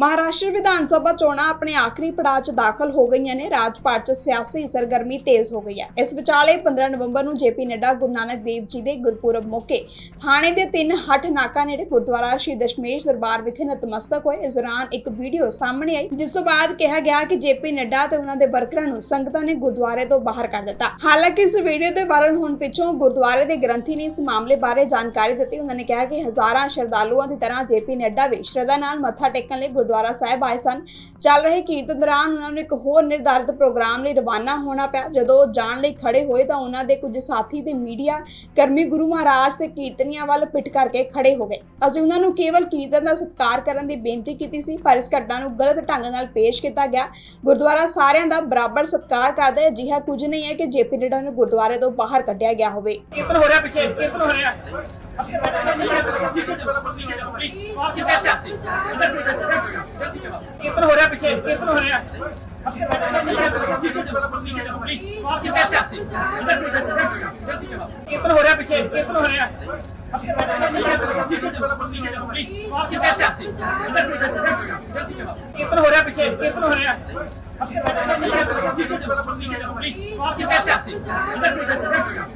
ਮਹਾਰਾਸ਼ਟਰ ਵਿਧਾਨ ਸਭਾ ਚੋਣਾਂ ਆਪਣੇ ਆਖਰੀ ਪੜਾਅ 'ਚ ਦਾਖਲ ਹੋ ਗਈਆਂ ਨੇ। ਰਾਜ ਭਰ 'ਚ ਸਿਆਸੀ ਸਰਗਰਮੀ ਤੇਜ਼ ਹੋ ਗਈ ਹੈ। ਇਸ ਵਿਚਾਲੇ 15 ਨਵੰਬਰ ਨੂੰ ਜੇਪੀ ਨੱਡਾ, ਗੁਰੂ ਨਾਨਕ ਦੇਵ ਜੀ ਦੇ ਗੁਰਪੁਰਬ ਮੌਕੇ ਥਾਣੇ ਦੇ ਤਿੰਨ ਹੱਠ ਨਾਕਾ ਨੇੜੇ ਗੁਰਦੁਆਰਾ ਸ਼੍ਰੀ ਦਸ਼ਮੇਸ਼ ਦਰਬਾਰ ਵਿਖੇ ਨਤਮਸਤਕ ਹੋਏ। ਇਸ ਦੌਰਾਨ ਇੱਕ ਵੀਡੀਓ ਸਾਹਮਣੇ ਆਈ, ਜਿਸ ਤੋਂ ਬਾਅਦ ਕਿਹਾ ਗਿਆ ਕਿ ਜੇਪੀ ਨੱਡਾ ਤੇ ਉਹਨਾਂ ਦੇ ਵਰਕਰਾਂ ਨੂੰ ਸੰਗਤਾਂ ਨੇ ਗੁਰਦੁਆਰੇ ਤੋਂ ਬਾਹਰ ਕਰ ਦਿੱਤਾ। ਹਾਲਾਂਕਿ ਇਸ ਵੀਡੀਓ ਦੇ ਵਾਇਰਲ ਹੋਣ ਪਿੱਛੋਂ ਗੁਰਦੁਆਰੇ ਦੇ ਗ੍ਰੰਥੀ ਨੇ ਇਸ ਮਾਮਲੇ ਬਾਰੇ ਜਾਣਕਾਰੀ ਦਿੱਤੀ। ਉਹਨਾਂ ਨੇ ਕਿਹਾ ਕਿ ਹਜ਼ਾਰਾਂ ਸ਼ਰਧਾਲੂਆਂ ਦੀ ਤਰ੍ਹਾਂ ਜੇਪੀ ਨੱਡਾ ਵੀ ਸ਼ਰਧਾ ਨਾਲ ਮੱਥਾ ਟੇਕਣ ਲਈ ਗੁਰਦੁਆਰਾ ਸਾਹਿਬ ਆਏ ਸਨ। ਚੱਲ ਰਹੇ ਕੀਰਤਨ ਦੌਰਾਨ ਉਹਨਾਂ ਨੂੰ ਇੱਕ ਹੋਰ ਨਿਰਧਾਰਿਤ ਪ੍ਰੋਗਰਾਮ ਲਈ ਰਵਾਨਾ ਹੋਣਾ ਪਿਆ। ਜਦੋਂ ਜਾਣ ਲਈ ਖੜੇ ਹੋਏ ਤਾਂ ਉਹਨਾਂ ਦੇ ਕੁਝ ਸਾਥੀ ਤੇ ਮੀਡੀਆ ਕਰਮੀ ਗੁਰੂ ਮਹਾਰਾਜ ਤੇ ਕੀਰਤਨੀਆਂ ਵੱਲ ਪਿੱਟ ਕਰਕੇ ਖੜੇ ਹੋ ਗਏ। ਅਸੀਂ ਉਹਨਾਂ ਨੂੰ ਕੇਵਲ ਕੀਰਤਨ ਦਾ ਸਤਿਕਾਰ ਕਰਨ ਦੀ ਬੇਨਤੀ ਕੀਤੀ ਸੀ, ਪਰ ਇਸ ਘਟਨਾ ਨੂੰ ਗਲਤ ਢੰਗ ਨਾਲ ਪੇਸ਼ ਕੀਤਾ ਗਿਆ। ਗੁਰਦੁਆਰਾ ਸਾਰਿਆਂ ਦਾ ਬਰਾਬਰ ਸਤਿਕਾਰ ਕਰਦਾ ਹੈ। ਅਜਿਹਾ ਕੁਝ ਨਹੀਂ ਹੈ ਕਿ ਜੇਪੀ ਨੇੜਾ ਨੂੰ ਗੁਰਦੁਆਰੇ ਤੋਂ ਬਾਹਰ ਕੱਢਿਆ ਗਿਆ ਹੋਵੇ। ਕੀਰਤਨ ਹੋ ਰਿਹਾ ਪਿੱਛੇ, ਕੀਰਤਨ ਹੋ ਰਿਹਾ। ਪਲੀਜ਼ ਆਪਕੀ ਪੈਸੇ ਆਪਸੀ ਇੱਧਰ ਸੇ ਇੱਧਰ ਸੇ ਇੱਧਰ ਹੋ ਰਿਹਾ ਪਿੱਛੇ ਇੱਧਰ ਹੋ ਰਿਹਾ ਪਲੀਜ਼ ਆਪਕੀ ਪੈਸੇ ਆਪਸੀ ਇੱਧਰ ਸੇ ਇੱਧਰ ਸੇ ਇੱਧਰ ਹੋ ਰਿਹਾ ਪਿੱਛੇ ਇੱਧਰ ਹੋ ਰਿਹਾ ਪਲੀਜ਼ ਆਪਕੀ ਪੈਸੇ ਆਪਸੀ ਇੱਧਰ ਸੇ ਇੱਧਰ ਸੇ ਇੱਧਰ ਹੋ ਰਿਹਾ ਪਿੱਛੇ ਇੱਧਰ ਹੋ ਰਿਹਾ ਪਲੀਜ਼ ਆਪਕੀ ਪੈਸੇ ਆਪਸੀ ਇੱਧਰ ਸੇ ਇੱਧਰ ਸੇ